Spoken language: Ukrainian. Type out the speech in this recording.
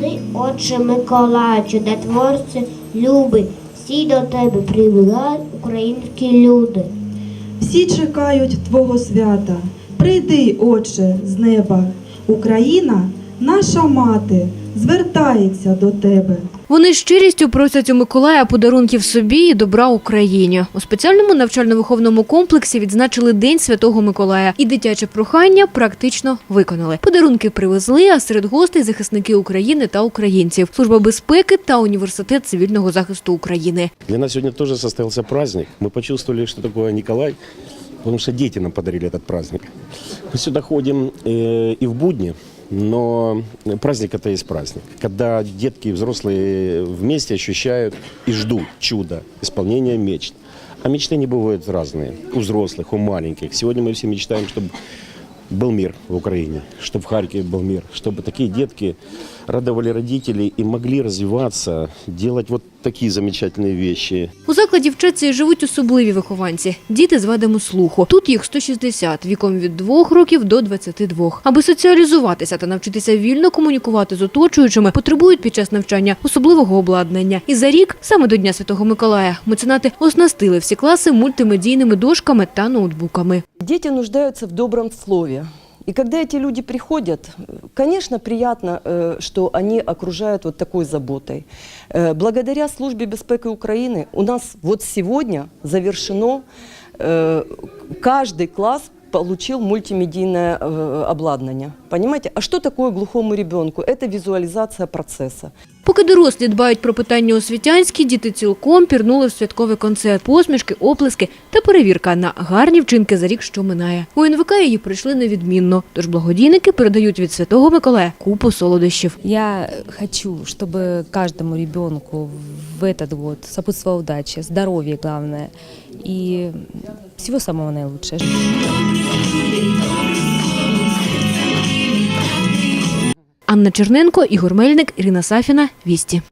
Ти, отче Миколаю, чудотворце, любий, всі до тебе прибігають українські люди. Всі чекають Твого свята. Прийди, Отче, з неба. Україна, наша мати, звертається до тебе. Вони з щирістю просять у Миколая подарунків собі і добра Україні. У спеціальному навчально-виховному комплексі відзначили День Святого Миколая, і дитяче прохання практично виконали. Подарунки привезли, а серед гостей захисники України та українців, служба безпеки та університет цивільного захисту України. Для нас сегодня тоже состоялся праздник. Мы почувствовали, что такое Николай, потому что дети нам подарили этот праздник. Мы сюда ходим э, и в будни, но праздник это и есть праздник. Когда детки и взрослые вместе ощущают и ждут чуда, исполнения мечт. А мечты не бывают разные. У взрослых, у маленьких. Сегодня мы все мечтаем, чтобы был мир в Украине, чтобы в Харькове был мир, чтобы такие детки радовали родителей и могли развиваться, делать вот такие замечательные вещи. У закладі вчаться і живуть особливі вихованці – діти з вадами слуху. Тут їх 160, віком від 2 років до 22. Аби соціалізуватися та навчитися вільно комунікувати з оточуючими, потребують під час навчання особливого обладнання. І за рік, саме до Дня Святого Миколая, меценати оснастили всі класи мультимедійними дошками та ноутбуками. Дети нуждаются в добром слове. И когда эти люди приходят, э, конечно, приятно, э, что они окружают вот такой заботой. Э, Благодаря службе безпеки Украины у нас вот сегодня завершено, э, каждый класс получил мультимедийное э, обладнание. Понимаете? А что такое глухому ребенку? Это визуализация процесса. Поки дорослі дбають про питання освітянські, діти цілком пірнули в святковий концерт, посмішки, оплески та перевірка на гарні вчинки за рік, що минає. У НВК її пройшли невідмінно, тож благодійники передають від Святого Миколая купу солодощів. Я хочу, чтобы каждому ребенку в этот год сопутствовала удача, здоровье главное и всего самого наилучшего. Анна Черненко, Ігор Мельник, Ірина Сафіна, Вісті.